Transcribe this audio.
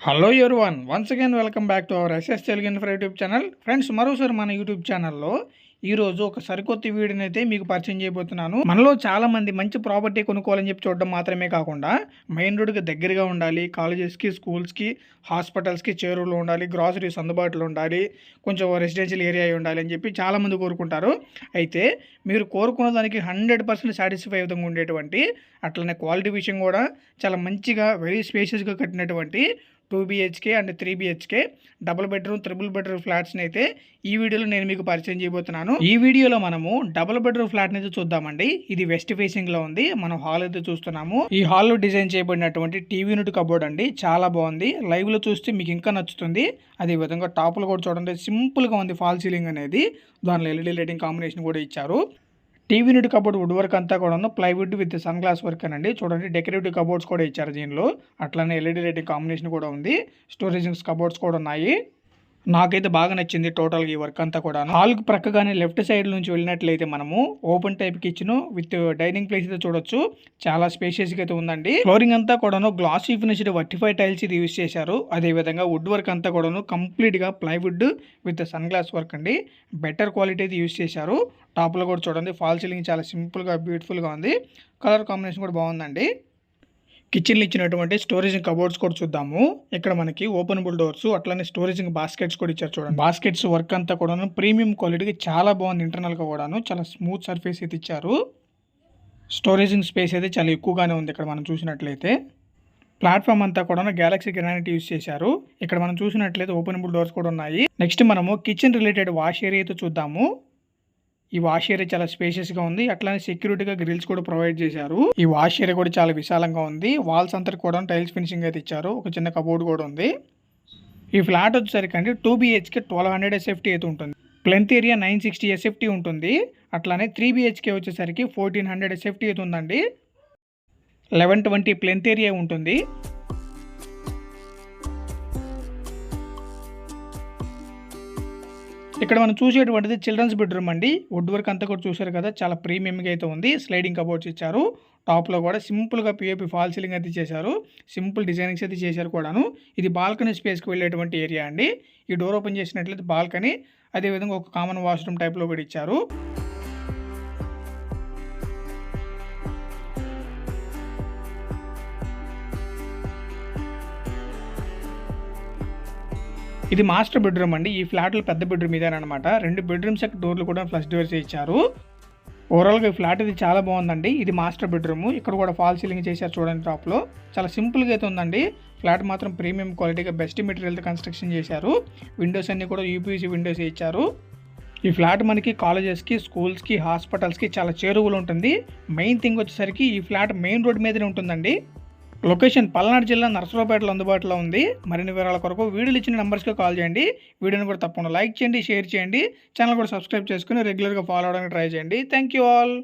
Hello one once again welcome back to our SS Telugu info YouTube channel friends మరోసారి మన YouTube ఛానల్లో ఈరోజు ఒక సరికొత్త వీడియోని అయితే మీకు పరిచయం చేయబోతున్నాను. మనలో చాలా మంది మంచి ప్రాపర్టీ కొనుక్కోవాలని చెప్పి చూడడం మాత్రమే కాకుండా మెయిన్ రోడ్కి దగ్గరగా ఉండాలి కాలేజెస్కి స్కూల్స్కి హాస్పిటల్స్కి చేరువలో ఉండాలి గ్రాసరీస్ అందుబాటులో ఉండాలి కొంచెం రెసిడెన్షియల్ ఏరియా ఉండాలి అని చెప్పి చాలామంది కోరుకుంటారు. అయితే మీరు కోరుకున్న దానికి హండ్రెడ్ పర్సెంట్ సాటిస్ఫై విధంగా ఉండేటువంటి అట్లనే క్వాలిటీ విషయం కూడా చాలా మంచిగా వెరీ స్పేషియస్గా కట్టినటువంటి two BHK and three BHK double bedroom triple bedroom ఫ్లాట్స్ని అయితే ఈ వీడియోలో నేను మీకు పరిచయం చేయబోతున్నాను. ఈ వీడియోలో మనము డబుల్ బెడ్రూమ్ ఫ్లాట్ అయితే చూద్దామండి. ఇది వెస్ట్ ఫేసింగ్లో ఉంది. మనం హాల్ అయితే చూస్తున్నాము. ఈ హాల్లో డిజైన్ చేయబడినటువంటి టీవీ యూనిట్ కబోర్డ్ అండి. చాలా బాగుంది. లైవ్లో చూస్తే మీకు ఇంకా నచ్చుతుంది. అదే విధంగా టాప్ కూడా చూడండి. సింపుల్గా ఉంది ఫాల్ సీలింగ్ అనేది. దానిలో ఎల్ఈడి లైటింగ్ కాంబినేషన్ కూడా ఇచ్చారు. టీవీ నుండి కబోర్డ్ వుడ్ వర్క్ అంతా కూడా plywood with sun glass work అనండి. చూడండి డెకరేటివ్ కబోర్డ్స్ కూడా ఇచ్చారు దీనిలో. అట్లానే ఎల్ఈడి లైటింగ్ కాంబినేషన్ కూడా ఉంది. స్టోరేజింగ్ కబోర్డ్స్ కూడా ఉన్నాయి. నాకైతే బాగా నచ్చింది టోటల్గా ఈ వర్క్ అంతా కూడా హాల్కి ప్రక్కగానే లెఫ్ట్ సైడ్ నుంచి వెళ్ళినట్లయితే మనము open type kitchen with dining place అయితే చూడొచ్చు. చాలా స్పేషియస్గా అయితే ఉందండి. ఫ్లోరింగ్ అంతా కూడాను గ్లాసీ ఫినిష్డ్ వర్టిఫై టైల్స్ ఇది యూస్ చేశారు. అదే విధంగా వుడ్ వర్క్ అంతా కూడాను కంప్లీట్గా plywood with sun glass work అండి. బెటర్ క్వాలిటీ అయితే యూస్ చేశారు. టాప్లో కూడా చూడండి ఫాల్ సీలింగ్ చాలా సింపుల్గా బ్యూటిఫుల్గా ఉంది. కలర్ కాంబినేషన్ కూడా బాగుందండి. కిచెన్లు ఇచ్చినటువంటి స్టోరేజింగ్ కబోర్డ్స్ కూడా చూద్దాము. ఇక్కడ మనకి ఓపెనబుల్ డోర్స్ అట్లానే స్టోరేజింగ్ బాస్కెట్స్ కూడా ఇచ్చారు చూడండి. బాస్కెట్స్ వర్క్ అంతా కూడాను ప్రీమియం క్వాలిటీకి చాలా బాగుంది ఇంటర్నల్గా కూడాను. చాలా స్మూత్ సర్ఫేస్ అయితే ఇచ్చారు. స్టోరేజింగ్ స్పేస్ అయితే చాలా ఎక్కువగానే ఉంది ఇక్కడ మనం చూసినట్లయితే. ప్లాట్ఫామ్ అంతా కూడా గ్యాలక్సీ గ్రానైట్ యూస్ చేశారు. ఇక్కడ మనం చూసినట్లయితే ఓపెనబుల్ డోర్స్ కూడా ఉన్నాయి. నెక్స్ట్ మనము కిచెన్ రిలేటెడ్ వాష్ ఏరియా అయితే చూద్దాము. ఈ వాష్ ఏరియా చాలా స్పేషియస్గా ఉంది. అట్లానే సెక్యూరిటీగా గ్రిల్స్ కూడా ప్రొవైడ్ చేశారు. ఈ వాష్ ఏరియా కూడా చాలా విశాలంగా ఉంది. వాల్స్ అంతా కూడా టైల్స్ ఫినిషింగ్ అయితే ఇచ్చారు. ఒక చిన్న కబోర్డ్ కూడా ఉంది. ఈ ఫ్లాట్ వచ్చేసరికి అంటే two BHK twelve hundred SFT అయితే ఉంటుంది. Plinth area nine sixty SFT ఉంటుంది. అట్లానే త్రీ బిహెచ్కే వచ్చేసరికి ఫోర్టీన్ హండ్రెడ్ ఎస్ఎఫ్టీ అయితే ఉందండి. లెవెన్ ట్వంటీ ప్లెంత్ ఏరియా ఉంటుంది. ఇక్కడ మనం చూసేటువంటిది చిల్డ్రన్స్ బెడ్రూమ్ అండి. వుడ్ వర్క్ అంతా కూడా చూశారు కదా చాలా ప్రీమియంగా అయితే ఉంది. స్లైడింగ్ కబోర్డ్స్ ఇచ్చారు. టాప్లో కూడా సింపుల్గా పిఓపి ఫాల్ సీలింగ్ అయితే చేశారు. సింపుల్ డిజైనింగ్స్ అయితే చేశారు కూడాను. ఇది బాల్కనీ స్పేస్కి వెళ్ళేటువంటి ఏరియా అండి. ఈ డోర్ ఓపెన్ చేసినట్లయితే బాల్కనీ అదేవిధంగా ఒక కామన్ వాష్రూమ్ టైప్లో కూడా ఇచ్చారు. ఇది మాస్టర్ బెడ్రూమ్ అండి. ఈ ఫ్లాట్లో పెద్ద బెడ్రూమ్ ఇదేనమాట రెండు బెడ్రూమ్స్ యొక్క డోర్లు కూడా ఫ్లష్ డోర్స్ ఇచ్చారు. ఓవరాల్గా ఈ ఫ్లాట్ ఇది చాలా బాగుందండి. ఇది మాస్టర్ బెడ్రూమ్. ఇక్కడ కూడా ఫాల్ సీలింగ్ చేశారు చూడండి టాప్లో చాలా సింపుల్గా అయితే ఉందండి. ఫ్లాట్ మాత్రం ప్రీమియం క్వాలిటీగా బెస్ట్ మెటీరియల్తో కన్స్ట్రక్షన్ చేశారు. విండోస్ అన్ని కూడా యూపీసీ విండోస్ ఇచ్చారు. ఈ ఫ్లాట్ మనకి కాలేజెస్కి స్కూల్స్కి హాస్పిటల్స్కి చాలా చేరువలు ఉంటుంది. మెయిన్ థింగ్ వచ్చేసరికి ఈ ఫ్లాట్ మెయిన్ రోడ్ మీదనే ఉంటుందండి. లొకేషన్ పల్నాడు జిల్లా నరసరావుపేటలో అందుబాటులో ఉంది. మరిన్ని వివరాల కొరకు వీడియోలు ఇచ్చిన నెంబర్స్కి కాల్ చేయండి. వీడియోని కూడా తప్పకుండా లైక్ చేయండి షేర్ చేయండి. ఛానల్ కూడా సబ్స్క్రైబ్ చేసుకుని రెగ్యులర్గా ఫాలో అవడానికి ట్రై చేయండి. Thank you all.